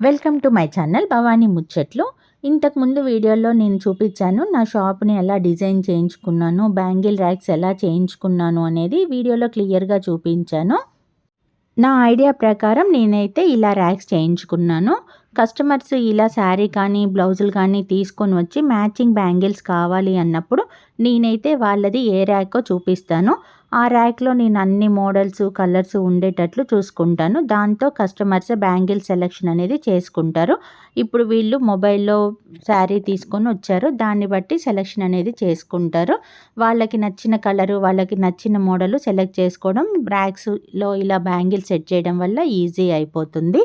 Welcome to my channel Bhavani ముచ్చట్లు. ఇంతకుముందు వీడియోలో నేను చూపించాను నా షాప్ని ఎలా డిజైన్ చేయించుకున్నాను బ్యాంగిల్ ర్యాక్స్ ఎలా చేయించుకున్నాను అనేది వీడియోలో క్లియర్గా చూపించాను. నా ఐడియా ప్రకారం నేనైతే ఇలా ర్యాక్స్ చేయించుకున్నాను. కస్టమర్స్ ఇలా శారీ కానీ బ్లౌజులు కానీ తీసుకొని వచ్చి మ్యాచింగ్ బ్యాంగిల్స్ కావాలి అన్నప్పుడు నేనైతే వాళ్ళది ఏ ర్యాకో చూపిస్తాను. ఆ ర్యాక్లో నేను అన్ని మోడల్స్ కలర్స్ ఉండేటట్లు చూసుకుంటాను. దాంతో కస్టమర్స్ బ్యాంగిల్ సెలెక్షన్ అనేది చేసుకుంటారు. ఇప్పుడు వీళ్ళు మొబైల్లో శారీ తీసుకొని వచ్చారు. దాన్ని బట్టి సెలెక్షన్ అనేది చేసుకుంటారు. వాళ్ళకి నచ్చిన కలరు వాళ్ళకి నచ్చిన మోడల్ సెలెక్ట్ చేసుకోవడం ర్యాక్స్లో ఇలా బ్యాంగిల్ సెట్ చేయడం వల్ల ఈజీ అయిపోతుంది.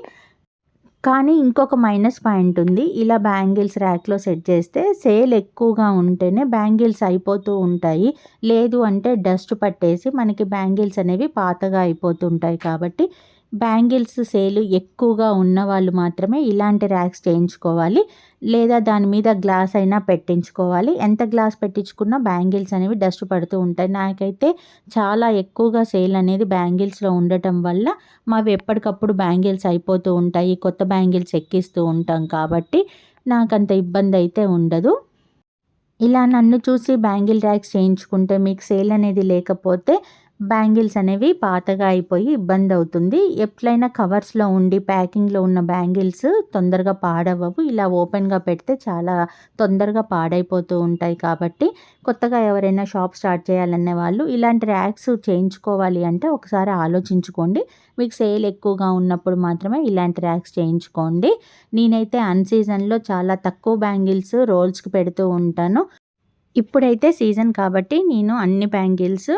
కానీ ఇంకొక మైనస్ పాయింట్ ఉంది. ఇలా బ్యాంగిల్స్ ర్యాక్లో సెట్ చేస్తే సేల్ ఎక్కువగా ఉంటేనే బ్యాంగిల్స్ అయిపోతూ ఉంటాయి. లేదు అంటే డస్ట్ పట్టేసి మనకి బ్యాంగిల్స్ అనేవి పాతగా అయిపోతుంటాయి కాబట్టి బ్యాంగిల్స్ సేలు ఎక్కువగా ఉన్న వాళ్ళు మాత్రమే ఇలాంటి ర్యాక్స్ చేయించుకోవాలి. లేదా దాని మీద గ్లాస్ అయినా పెట్టించుకోవాలి. ఎంత గ్లాస్ పెట్టించుకున్నా బ్యాంగిల్స్ అనేవి డస్ట్ పడుతూ ఉంటాయి. నాకైతే చాలా ఎక్కువగా సేల్ అనేది బ్యాంగిల్స్లో ఉండటం వల్ల మావి ఎప్పటికప్పుడు బ్యాంగిల్స్ అయిపోతూ ఉంటాయి. కొత్త బ్యాంగిల్స్ ఎక్కిస్తూ ఉంటాం కాబట్టి నాకంత ఇబ్బంది అయితే ఉండదు. ఇలా నన్ను చూసి బ్యాంగిల్ ర్యాక్స్ చేయించుకుంటే మీకు సేల్ అనేది లేకపోతే బ్యాంగిల్స్ అనేవి పాతగా అయిపోయి ఇబ్బంది అవుతుంది. ఎట్లయినా కవర్స్లో ఉండి ప్యాకింగ్లో ఉన్న బ్యాంగిల్స్ తొందరగా పాడవవు ఇలా ఓపెన్గా పెడితే చాలా తొందరగా పాడైపోతూ ఉంటాయి కాబట్టి కొత్తగా ఎవరైనా షాప్ స్టార్ట్ చేయాలనే వాళ్ళు ఇలాంటి ర్యాక్స్ చేయించుకోవాలి అంటే ఒకసారి ఆలోచించుకోండి. మీకు సేల్ ఎక్కువగా ఉన్నప్పుడు మాత్రమే ఇలాంటి ర్యాక్స్ చేయించుకోండి. నేనైతే అన్ సీజన్లో చాలా తక్కువ బ్యాంగిల్స్ రోల్స్కి పెడుతూ ఉంటాను. ఇప్పుడైతే సీజన్ కాబట్టి నేను అన్ని బ్యాంగిల్స్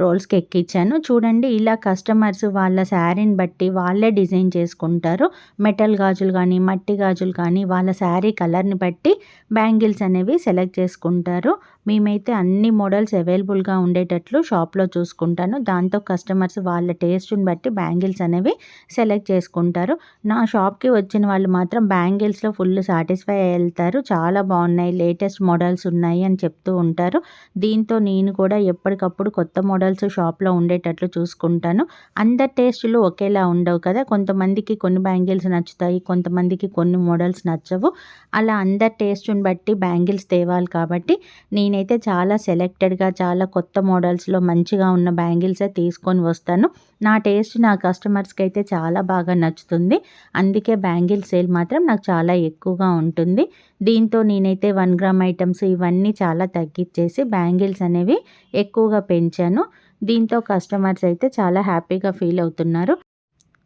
రోల్స్కి ఎక్కించాను చూడండి ఇలా కస్టమర్స్ వాళ్ళ శారీని బట్టి వాళ్ళే డిజైన్ చేసుకుంటారు. మెటల్ గాజులు కానీ మట్టి గాజులు కానీ వాళ్ళ శారీ కలర్ని బట్టి బ్యాంగిల్స్ అనేవి సెలెక్ట్ చేసుకుంటారు. మేమైతే అన్ని మోడల్స్ అవైలబుల్గా ఉండేటట్లు షాప్లో చూసుకుంటాను. దాంతో కస్టమర్స్ వాళ్ళ టేస్ట్ని బట్టి బ్యాంగిల్స్ అనేవి సెలెక్ట్ చేసుకుంటారు. నా షాప్కి వచ్చిన వాళ్ళు మాత్రం బ్యాంగిల్స్లో ఫుల్ సాటిస్ఫై వెళ్తారు. చాలా బాగున్నాయి లేటెస్ట్ మోడల్స్ ఉన్నాయి అని చెప్తూ ఉంటారు. దీంతో నేను కూడా ఎప్పటికప్పుడు కొత్త మోడల్ మోడల్స్ షాప్లో ఉండేటట్లు చూసుకుంటాను. అందరి టేస్టులు ఒకేలా ఉండవు కదా. కొంతమందికి కొన్ని బ్యాంగిల్స్ నచ్చుతాయి కొంతమందికి కొన్ని మోడల్స్ నచ్చవు. అలా అందరి టేస్ట్ని బట్టి బ్యాంగిల్స్ తేవాలి కాబట్టి నేనైతే చాలా సెలెక్టెడ్గా చాలా కొత్త మోడల్స్లో మంచిగా ఉన్న బ్యాంగిల్సే తీసుకొని వస్తాను. నా టేస్ట్ నా కస్టమర్స్కి అయితే చాలా బాగా నచ్చుతుంది. అందుకే బ్యాంగిల్ సేల్ మాత్రం నాకు చాలా ఎక్కువగా ఉంటుంది. దీంతో నేనైతే వన్ గ్రామ్ ఐటమ్స్ ఇవన్నీ చాలా తగ్గించేసి బ్యాంగిల్స్ అనేవి ఎక్కువగా పెంచాను. దీంతో కస్టమర్స్ అయితే చాలా హ్యాపీగా ఫీల్ అవుతున్నారు.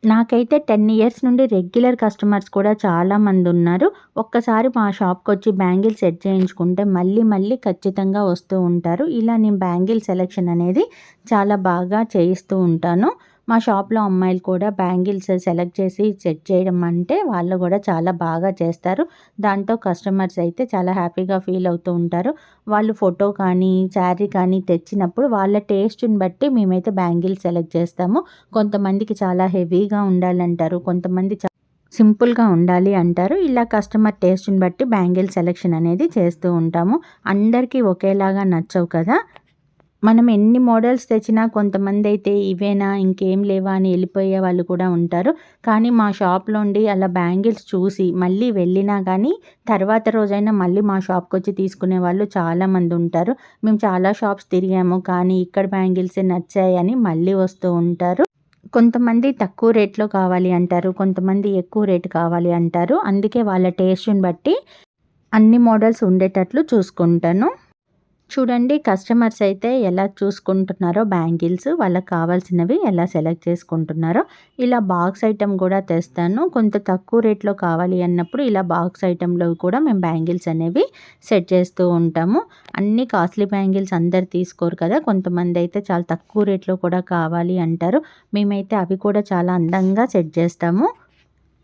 నాకైతే టెన్ ఇయర్స్ నుండి రెగ్యులర్ కస్టమర్స్ కూడా చాలామంది ఉన్నారు. ఒక్కసారి మా షాప్కి వచ్చి బ్యాంగిల్ సెట్ చేయించుకుంటే మళ్ళీ మళ్ళీ ఖచ్చితంగా వస్తూ ఉంటారు. ఇలా నేను బ్యాంగిల్ సెలెక్షన్ అనేది చాలా బాగా చేయిస్తూ ఉంటాను. మా షాప్లో అమ్మాయిలు కూడా బ్యాంగిల్స్ సెలెక్ట్ చేసి సెట్ చేయడం అంటే వాళ్ళు కూడా చాలా బాగా చేస్తారు. దాంతో కస్టమర్స్ అయితే చాలా హ్యాపీగా ఫీల్ అవుతూ ఉంటారు. వాళ్ళు ఫోటో కానీ శారీ కానీ తెచ్చినప్పుడు వాళ్ళ టేస్ట్ని బట్టి మేమైతే బ్యాంగిల్స్ సెలెక్ట్ చేస్తాము. కొంతమందికి చాలా హెవీగా ఉండాలంటారు కొంతమంది సింపుల్గా ఉండాలి అంటారు. ఇలా కస్టమర్ టేస్ట్ని బట్టి బ్యాంగిల్ సెలెక్షన్ అనేది చేస్తూ ఉంటాము. అందరికీ ఒకేలాగా నచ్చవు కదా. మనం ఎన్ని మోడల్స్ తెచ్చినా కొంతమంది అయితే ఇవేనా ఇంకేం లేవా అని వెళ్ళిపోయే వాళ్ళు కూడా ఉంటారు. కానీ మా షాప్లోండి అలా బ్యాంగిల్స్ చూసి మళ్ళీ వెళ్ళినా కానీ తర్వాత రోజైనా మళ్ళీ మా షాప్కి వచ్చి తీసుకునే వాళ్ళు చాలామంది ఉంటారు. మేము చాలా షాప్స్ తిరిగాము. కానీ ఇక్కడ బ్యాంగిల్సే నచ్చాయని మళ్ళీ వస్తూ ఉంటారు. కొంతమంది తక్కువ రేట్లో కావాలి అంటారు. కొంతమంది ఎక్కువ రేటు కావాలి అంటారు. అందుకే వాళ్ళ టేస్ట్ని బట్టి అన్ని మోడల్స్ ఉండేటట్లు చూసుకుంటాను. చూడండి కస్టమర్స్ అయితే ఎలా చూసుకుంటున్నారో బ్యాంగిల్స్ వాళ్ళకి కావాల్సినవి ఎలా సెలెక్ట్ చేసుకుంటున్నారో. ఇలా బాక్స్ ఐటెం కూడా తెస్తాను. కొంత తక్కువ రేట్లో కావాలి అన్నప్పుడు ఇలా బాక్స్ ఐటెంలో కూడా మేము బ్యాంగిల్స్ అనేవి సెట్ చేస్తూ ఉంటాము. అన్ని కాస్ట్లీ బ్యాంగిల్స్ అందరు తీసుకోరు కదా కొంతమంది అయితే చాలా తక్కువ రేట్లో కూడా కావాలి అంటారు. మేమైతే అవి కూడా చాలా అందంగా సెట్ చేస్తాము.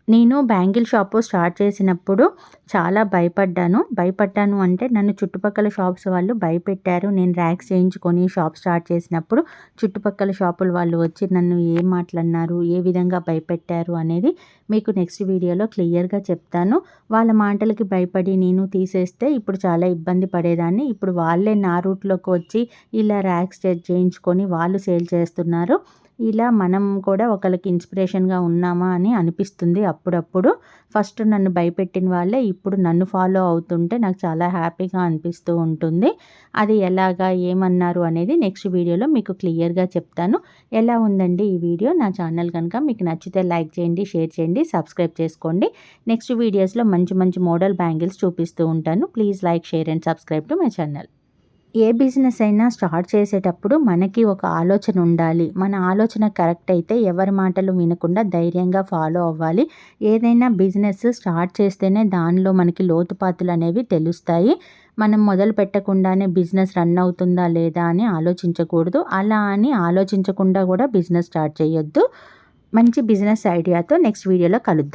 నేను బ్యాంగిల్ షాపు స్టార్ట్ చేసినప్పుడు చాలా భయపడ్డాను. భయపడ్డాను అంటే నన్ను చుట్టుపక్కల షాప్స్ వాళ్ళు భయపెట్టారు. నేను ర్యాక్స్ చేయించుకొని షాప్ స్టార్ట్ చేసినప్పుడు చుట్టుపక్కల షాపుల వాళ్ళు వచ్చి నన్ను ఏం మాట్లాడినారు ఏ విధంగా భయపెట్టారు అనేది మీకు నెక్స్ట్ వీడియోలో క్లియర్గా చెప్తాను. వాళ్ళ మాటలకి భయపడి నేను తీసేస్తే ఇప్పుడు చాలా ఇబ్బంది పడేదాన్ని. ఇప్పుడు వాళ్ళే నా రూట్లోకి వచ్చి ఇలా ర్యాక్స్ చేయించుకొని వాళ్ళు సేల్ చేస్తున్నారు. ఇలా మనం కూడా ఒకరికి ఇన్స్పిరేషన్గా ఉన్నామా అని అనిపిస్తుంది అప్పుడప్పుడు. ఫస్ట్ నన్ను భయపెట్టిన వాళ్ళే ఇప్పుడు నన్ను ఫాలో అవుతుంటే నాకు చాలా హ్యాపీగా అనిపిస్తూ ఉంటుంది. అది ఎలాగా ఏమన్నారు అనేది నెక్స్ట్ వీడియోలో మీకు క్లియర్గా చెప్తాను. ఎలా ఉందండి ఈ వీడియో? నా ఛానల్ కనుక మీకు నచ్చితే లైక్ చేయండి షేర్ చేయండి సబ్స్క్రైబ్ చేసుకోండి. నెక్స్ట్ వీడియోస్లో మంచి మంచి మోడల్ బ్యాంగిల్స్ చూపిస్తూ ఉంటాను. Please like share and subscribe to my channel A business అయినా స్టార్ట్ చేసేటప్పుడు మనకి ఒక ఆలోచన ఉండాలి. మన ఆలోచన కరెక్ట్ అయితే ఎవరి మాటలు వినకుండా ధైర్యంగా ఫాలో అవ్వాలి. ఏదైనా బిజినెస్ స్టార్ట్ చేస్తేనే దానిలో మనకి లోతుపాతులు అనేవి తెలుస్తాయి. మనం మొదలు పెట్టకుండానే బిజినెస్ రన్ అవుతుందా లేదా అని ఆలోచించకూడదు. అలా అని ఆలోచించకుండా కూడా బిజినెస్ స్టార్ట్ చేయొద్దు. మంచి బిజినెస్ ఐడియాతో నెక్స్ట్ వీడియోలో కలుద్దాం.